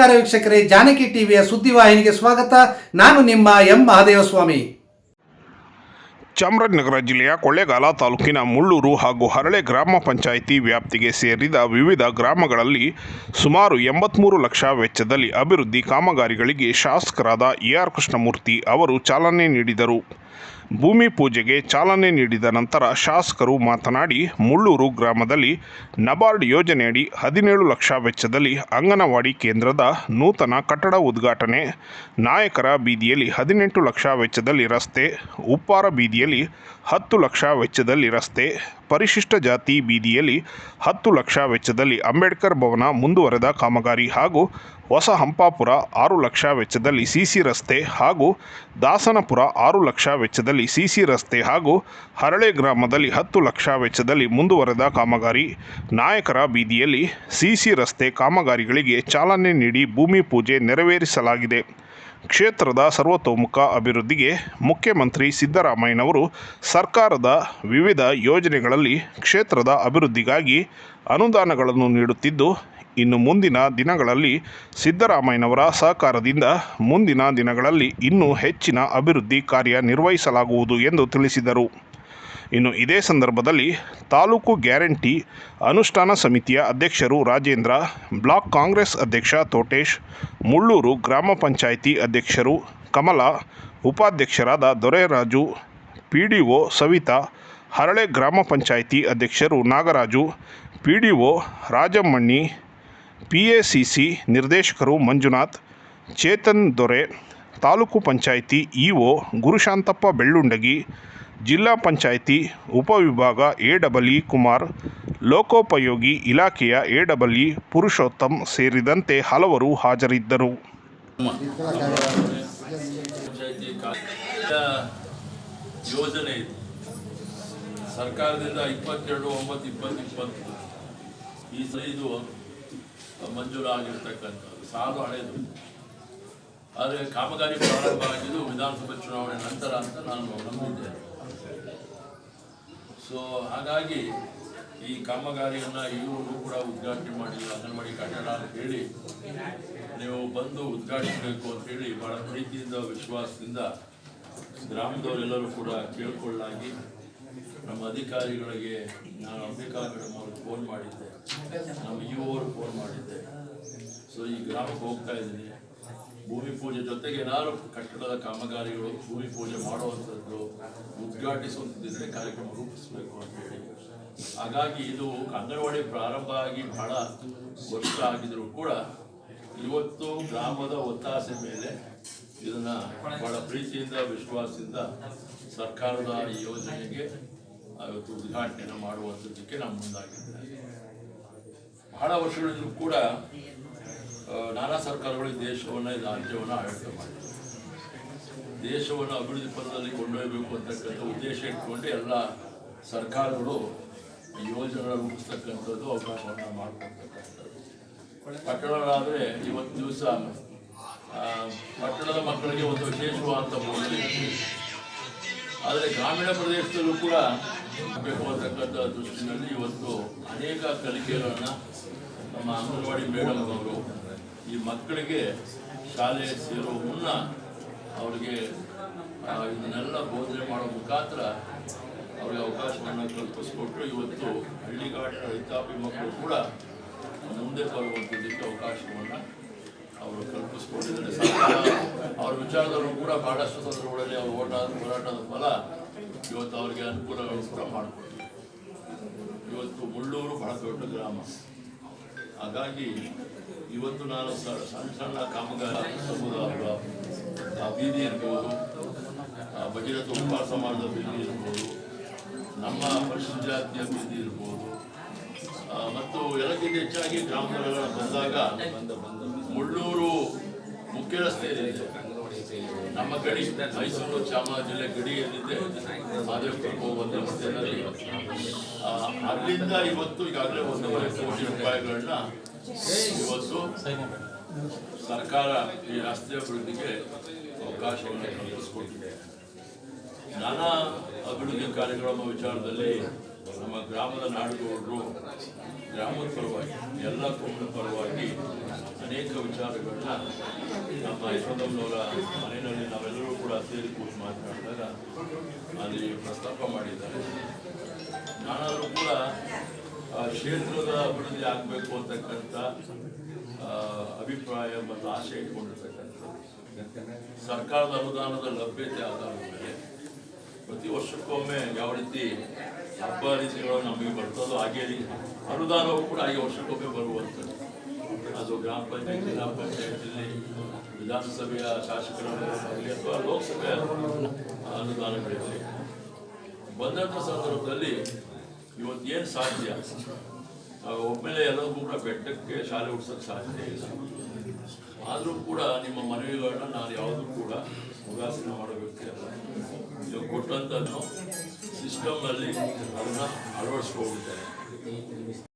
ನಮಸ್ಕಾರ ವೀಕ್ಷಕರೇ, ಜಾನಕಿ ಟಿವಿಯ ಸುದ್ದಿವಾಹಿನಿಗೆ ಸ್ವಾಗತ. ನಾನು ನಿಮ್ಮ ಎಂ. ಮಹಾದೇವಸ್ವಾಮಿ. ಚಾಮರಾಜನಗರ ಜಿಲ್ಲೆಯ ಕೊಳ್ಳೇಗಾಲ ತಾಲೂಕಿನ ಮುಳ್ಳೂರು ಹಾಗೂ ಹರಳೆ ಗ್ರಾಮ ಪಂಚಾಯಿತಿ ವ್ಯಾಪ್ತಿಗೆ ಸೇರಿದ ವಿವಿಧ ಗ್ರಾಮಗಳಲ್ಲಿ ಸುಮಾರು ಎಂಬತ್ತ್ಮೂರು ಲಕ್ಷ ವೆಚ್ಚದಲ್ಲಿ ಅಭಿವೃದ್ಧಿ ಕಾಮಗಾರಿಗಳಿಗೆ ಶಾಸಕರಾದ ಎ ಆರ್ ಕೃಷ್ಣಮೂರ್ತಿ ಅವರು ಚಾಲನೆ ನೀಡಿದರು. ಭೂಮಿ ಪೂಜೆಗೆ ಚಾಲನೆ ನೀಡಿದ ನಂತರ ಶಾಸಕರು ಮಾತನಾಡಿ, ಮುಳ್ಳೂರು ಗ್ರಾಮದಲ್ಲಿ ನಬಾರ್ಡ್ ಯೋಜನೆಯಡಿ ಹದಿನೇಳು ಲಕ್ಷ ವೆಚ್ಚದಲ್ಲಿ ಅಂಗನವಾಡಿ ಕೇಂದ್ರದ ನೂತನ ಕಟ್ಟಡ ಉದ್ಘಾಟನೆ, ನಾಯಕರ ಬೀದಿಯಲ್ಲಿ ಹದಿನೆಂಟು ಲಕ್ಷ ವೆಚ್ಚದಲ್ಲಿ ರಸ್ತೆ, ಉಪ್ಪಾರ ಬೀದಿಯಲ್ಲಿ ಹತ್ತು ಲಕ್ಷ ವೆಚ್ಚದಲ್ಲಿ ರಸ್ತೆ, ಪರಿಶಿಷ್ಟ ಜಾತಿ ಬೀದಿಯಲ್ಲಿ ಹತ್ತು ಲಕ್ಷ ವೆಚ್ಚದಲ್ಲಿ ಅಂಬೇಡ್ಕರ್ ಭವನ ಮುಂದುವರೆದ ಕಾಮಗಾರಿ ಹಾಗೂ ಹೊಸ ಹಂಪಾಪುರ ಆರು ಲಕ್ಷ ವೆಚ್ಚದಲ್ಲಿ ಸಿಸಿ ರಸ್ತೆ ಹಾಗೂ ದಾಸನಪುರ ಆರು ಲಕ್ಷ ವೆಚ್ಚದಲ್ಲಿ ಸಿಸಿ ರಸ್ತೆ ಹಾಗೂ ಹರಳೆ ಗ್ರಾಮದಲ್ಲಿ ಹತ್ತು ಲಕ್ಷ ವೆಚ್ಚದಲ್ಲಿ ಮುಂದುವರೆದ ಕಾಮಗಾರಿ. ನಾಯಕರ ಬೀದಿಯಲ್ಲಿ ಸಿಸಿ ರಸ್ತೆ ಕಾಮಗಾರಿಗಳಿಗೆ ಚಾಲನೆ ನೀಡಿ ಭೂಮಿ ಪೂಜೆ ನೆರವೇರಿಸಲಾಗಿದೆ. ಕ್ಷೇತ್ರದ ಸರ್ವತೋಮುಖ ಅಭಿವೃದ್ಧಿಗೆ ಮುಖ್ಯಮಂತ್ರಿ ಸಿದ್ದರಾಮಯ್ಯನವರು ಸರ್ಕಾರದ ವಿವಿಧ ಯೋಜನೆಗಳಲ್ಲಿ ಕ್ಷೇತ್ರದ ಅಭಿವೃದ್ಧಿಗಾಗಿ ಅನುದಾನಗಳನ್ನು ನೀಡುತ್ತಿದ್ದು, ಇನ್ನು ಮುಂದಿನ ದಿನಗಳಲ್ಲಿ ಸಿದ್ದರಾಮಯ್ಯನವರ ಸಹಕಾರದಿಂದ ಮುಂದಿನ ದಿನಗಳಲ್ಲಿ ಇನ್ನೂ ಹೆಚ್ಚಿನ ಅಭಿವೃದ್ಧಿ ಕಾರ್ಯ ನಿರ್ವಹಿಸಲಾಗುವುದು ಎಂದು ತಿಳಿಸಿದರು. ಇನ್ನು ಇದೇ ಸಂದರ್ಭದಲ್ಲಿ ತಾಲೂಕು ಗ್ಯಾರಂಟಿ ಅನುಷ್ಠಾನ ಸಮಿತಿಯ ಅಧ್ಯಕ್ಷರು ರಾಜೇಂದ್ರ, ಬ್ಲಾಕ್ ಕಾಂಗ್ರೆಸ್ ಅಧ್ಯಕ್ಷ ತೋಟೇಶ್, ಮುಳ್ಳೂರು ಗ್ರಾಮ ಪಂಚಾಯಿತಿ ಅಧ್ಯಕ್ಷರು ಕಮಲ, ಉಪಾಧ್ಯಕ್ಷರಾದ Doreraju P D O Savita, Harale ಗ್ರಾಮ ಪಂಚಾಯಿತಿ ಅಧ್ಯಕ್ಷರು Nagaraju P D O Rajammanni P A C C ನಿರ್ದೇಶಕರು ಮಂಜುನಾಥ್, ಚೇತನ್ ದೊರೆ, ತಾಲೂಕು ಪಂಚಾಯಿತಿ ಇಒ ಗುರುಶಾಂತಪ್ಪ ಬೆಳ್ಳುಂಡಗಿ, ಜಿಲ್ಲಾ ಪಂಚಾಯಿತಿ ಉಪವಿಭಾಗ ಎ ಡಬಲ್ ಇ ಕುಮಾರ್, ಲೋಕೋಪಯೋಗಿ ಇಲಾಖೆಯ ಎ ಡಬಲ್ ಇ ಪುರುಷೋತ್ತಮ್ ಸೇರಿದಂತೆ ಹಲವರು ಹಾಜರಿದ್ದರು. ಯೋಜನೆ ಇದೆ. ಸರ್ಕಾರದಿಂದ ಇಪ್ಪತ್ತೆರಡು, ಒಂಬತ್ತು ಇಪ್ಪತ್ತು ಇಪ್ಪತ್ತು ಈ ಸೈದು ಇದು ಮಂಜೂರಾಗಿರ್ತಕ್ಕಂಥದ್ದು. ಸಾಲು ಹಳೆಯದು ಆದರೆ ಕಾಮಗಾರಿ ಪ್ರಾರಂಭ ಆಗಿದ್ದು ವಿಧಾನಸಭೆ ಚುನಾವಣೆ ನಂತರ ಅಂತ ನಾನು ನಂಬಿದ್ದೇನೆ. ಸೊ ಹಾಗಾಗಿ ಈ ಕಾಮಗಾರಿಯನ್ನು ಇವರು ಕೂಡ ಉದ್ಘಾಟನೆ ಮಾಡಿ ಅಂಗನವಾಡಿ ಕಟ್ಟಡ ಅಂತ ಹೇಳಿ ನೀವು ಬಂದು ಉದ್ಘಾಟಿಸಬೇಕು ಅಂತ ಹೇಳಿ ಬಹಳ ಪ್ರೀತಿಯಿಂದ, ವಿಶ್ವಾಸದಿಂದ ಗ್ರಾಮದವರೆಲ್ಲರೂ ಕೂಡ ಕೇಳ್ಕೊಳ್ಳಾಗಿ ನಮ್ಮ ಅಧಿಕಾರಿಗಳಿಗೆ ನಾನು ಅಂಬಿಕಾ ಮೇಡಮ್ ಅವ್ರಿಗೆ ಫೋನ್ ಮಾಡಿದ್ದೆ. ನಮ್ಮ ಇ ಅವ್ರಿಗೆ ಫೋನ್ ಮಾಡಿದ್ದೆ. ಸೊ ಈ ಗ್ರಾಮಕ್ಕೆ ಹೋಗ್ತಾ ಇದ್ದೀನಿ. ಭೂಮಿ ಪೂಜೆ ಜೊತೆಗೆ ಏನಾದ್ರು ಕಟ್ಟಡದ ಕಾಮಗಾರಿಗಳು ಭೂಮಿ ಪೂಜೆ ಮಾಡುವಂಥದ್ದು ಉದ್ಘಾಟಿಸುವಂಥದ್ದಿದ್ರೆ ಕಾರ್ಯಕ್ರಮ ರೂಪಿಸಬೇಕು ಅಂತ ಹೇಳಿ. ಹಾಗಾಗಿ ಇದು ಅಂಗನವಾಡಿ ಪ್ರಾರಂಭ ಆಗಿ ಬಹಳ ವರ್ಷ ಆಗಿದ್ರು ಕೂಡ ಇವತ್ತು ಗ್ರಾಮದ ಒತ್ತಾಸೆ ಮೇಲೆ ಇದನ್ನ ಬಹಳ ಪ್ರೀತಿಯಿಂದ, ವಿಶ್ವಾಸದಿಂದ ಸರ್ಕಾರದ ಈ ಯೋಜನೆಗೆ ಇವತ್ತು ಉದ್ಘಾಟನೆಯನ್ನು ಮಾಡುವಂಥದ್ದಕ್ಕೆ ನಾವು ಮುಂದಾಗಿದ್ದೇವೆ. ಬಹಳ ವರ್ಷಗಳಿಂದಲೂ ಕೂಡ ನಾನಾ ಸರ್ಕಾರಗಳು ದೇಶವನ್ನು ರಾಜ್ಯವನ್ನು ಆಡಳಿತ ಮಾಡಿದೆ ದೇಶವನ್ನು ಅಭಿವೃದ್ಧಿ ಪಥದಲ್ಲಿ ಕೊಂಡೊಯ್ಯಬೇಕು ಅಂತಕ್ಕಂಥ ಉದ್ದೇಶ ಇಟ್ಕೊಂಡು ಎಲ್ಲ ಸರ್ಕಾರಗಳು ಯೋಜನೆ ರೂಪಿಸ್ತಕ್ಕಂಥದ್ದು ಅವಕಾಶವನ್ನು ಮಾಡಿಕೊಡ್ತಕ್ಕಂಥದ್ದು. ಪಟ್ಟಣಗಳಾದರೆ ಇವತ್ತು ದಿವಸ ಪಟ್ಟಣದ ಮಕ್ಕಳಿಗೆ ಒಂದು ವಿಶೇಷವಾದಂಥ ಬೋಧನೆ. ಆದರೆ ಗ್ರಾಮೀಣ ಪ್ರದೇಶದಲ್ಲೂ ಕೂಡ ಬೇಕು ಅಂತಕ್ಕಂಥ ದೃಷ್ಟಿನಲ್ಲಿ ಇವತ್ತು ಅನೇಕ ಕಲಿಕೆಗಳನ್ನು ನಮ್ಮ ಅಂಗನವಾಡಿ ಮೇಡಮ್ ಅವರು ಈ ಮಕ್ಕಳಿಗೆ ಶಾಲೆ ಸೇರೋ ಮುನ್ನ ಅವರಿಗೆ ಇದನ್ನೆಲ್ಲ ಬೋಧನೆ ಮಾಡೋ ಮುಖಾಂತರ ಅವರಿಗೆ ಅವಕಾಶವನ್ನು ಕಲ್ಪಿಸ್ಕೊಟ್ಟು ಇವತ್ತು ಹಳ್ಳಿಗಾಡಿನ ರೈತಾಪಿ ಮಕ್ಕಳು ಕೂಡ ಮುಂದೆ ಬರುವಂಥದ್ದಕ್ಕೆ ಅವಕಾಶವನ್ನು ಅವರು ಕಲ್ಪಿಸ್ಕೊಂಡಿದ್ದಾರೆ. ಸರ್ಕಾರ ಅವ್ರ ವಿಚಾರದಲ್ಲೂ ಕೂಡ ಬಹಳಷ್ಟು ಸಂದರ್ಭಗಳಲ್ಲಿ ಅವರು ಓಟ ಹೋರಾಟದ ಫಲ ಇವತ್ತು ಅವರಿಗೆ ಅನುಕೂಲ ಕೂಡ ಮಾಡಿಕೊಡ್ತೀವಿ ಇವತ್ತು ಮುಳ್ಳೂರು ಬಹಳ ದೊಡ್ಡ ಗ್ರಾಮ. ಹಾಗಾಗಿ ಇವತ್ತು ನಾನು ಸಣ್ಣ ಸಣ್ಣ ಕಾಮಗಾರಿ ಸಮುದಾಯ ಆ ಬೀದಿ ಇರ್ಬೋದು, ಆ ಭಗೀರಥ ಉಪವಾಸ ಸಮಾಜದ ಬೀದಿ ಇರ್ಬೋದು, ನಮ್ಮ ಪರಿಶುದ್ಧ ಜಾತಿಯ ಬೀದಿ ಇರ್ಬೋದು ಮತ್ತು ಎಲ್ಲಕ್ಕಿಂತ ಹೆಚ್ಚಾಗಿ ಗ್ರಾಮಗಳ ಬಂದಾಗ ಮುಳ್ಳೂರು ಮುಖ್ಯ ಏನಿದೆ ನಮ್ಮ ಗಡಿ ಮೈಸೂರು ಚಾಮರಾಜ ಜಿಲ್ಲೆ ಗಡಿ ಏನಿದೆ ಅಲ್ಲಿಂದ ಇವತ್ತು ಈಗಾಗಲೇ ಒಂದೂವರೆ ಕೋಟಿ ರೂಪಾಯಿಗಳನ್ನ ಇವತ್ತು ಸರ್ಕಾರ ಈ ರಸ್ತೆ ಅಭಿವೃದ್ಧಿಗೆ ಅವಕಾಶವನ್ನು ಕಲ್ಪಿಸಿಕೊಟ್ಟಿದೆ. ನಾನಾ ಅಭಿವೃದ್ಧಿ ಕಾರ್ಯಕ್ರಮ ವಿಚಾರದಲ್ಲಿ ನಮ್ಮ ಗ್ರಾಮದ ನಾಡುಗೌಡರು, ಗ್ರಾಮದ ಪರವಾಗಿ, ಎಲ್ಲ ಕುಟುಂಬದ ಪರವಾಗಿ ಅನೇಕ ವಿಚಾರಗಳನ್ನ ನಮ್ಮ ಯಶೋಧಮ್ಮನವರ ಮನೆಯಲ್ಲಿ ನಾವೆಲ್ಲರೂ ಕೂಡ ಸೇರಿ ಕೂತು ಮಾತನಾಡಿದಾಗ ಅಲ್ಲಿ ಪ್ರಸ್ತಾಪ ಮಾಡಿದ್ದಾರೆ. ನಾನಾದರೂ ಕೂಡ ಕ್ಷೇತ್ರದ ಅಭಿವೃದ್ಧಿ ಆಗಬೇಕು ಅಂತಕ್ಕಂಥ ಅಭಿಪ್ರಾಯ ಮತ್ತು ಆಶೆ ಇಟ್ಕೊಂಡಿರ್ತಕ್ಕಂಥ ಸರ್ಕಾರದ ಅನುದಾನದ ಲಭ್ಯತೆ ಆಧಾರದ ಮೇಲೆ ಪ್ರತಿ ವರ್ಷಕ್ಕೊಮ್ಮೆ ಯಾವ ರೀತಿ ಹಬ್ಬ ರೀತಿಗಳು ನಮಗೆ ಬರ್ತದೋ ಹಾಗೆ ಅನುದಾನವು ಕೂಡ ಹಾಗೆ ವರ್ಷಕ್ಕೊಮ್ಮೆ ಬರುವಂಥದ್ದು. ಅದು ಗ್ರಾಮ ಪಂಚಾಯತ್, ಜಿಲ್ಲಾ ಪಂಚಾಯತಿನಲ್ಲಿ ವಿಧಾನಸಭೆಯ ಶಾಸಕರ ಆಗಲಿ ಅಥವಾ ಲೋಕಸಭೆಯ ಅನುದಾನಗಳಿರಲಿ ಬಂದಂಥ ಸಂದರ್ಭದಲ್ಲಿ ಇವತ್ತು ಏನು ಸಾಧ್ಯ? ಒಮ್ಮೆಲೆ ಎಲ್ಲರಿಗೂ ಕೂಡ ಬೆಟ್ಟಕ್ಕೆ ಶಾಲೆ ಉಡ್ಸೋಕ್ಕೆ ಸಾಧ್ಯ ಇಲ್ಲ. ಆದರೂ ಕೂಡ ನಿಮ್ಮ ಮನವಿಗಳನ್ನ ನಾನು ಯಾವುದೂ ಕೂಡ ಉದಾಸೀನ ಮಾಡೋ ವ್ಯಕ್ತಿ ಅಲ್ಲ. ನೀವು ಕೊಟ್ಟಂಥದ್ದು ಸಿಸ್ಟಮ್ನಲ್ಲಿ ಅದನ್ನು ಅಳವಡಿಸ್ಕೊಂಡಿದ್ದೇನೆ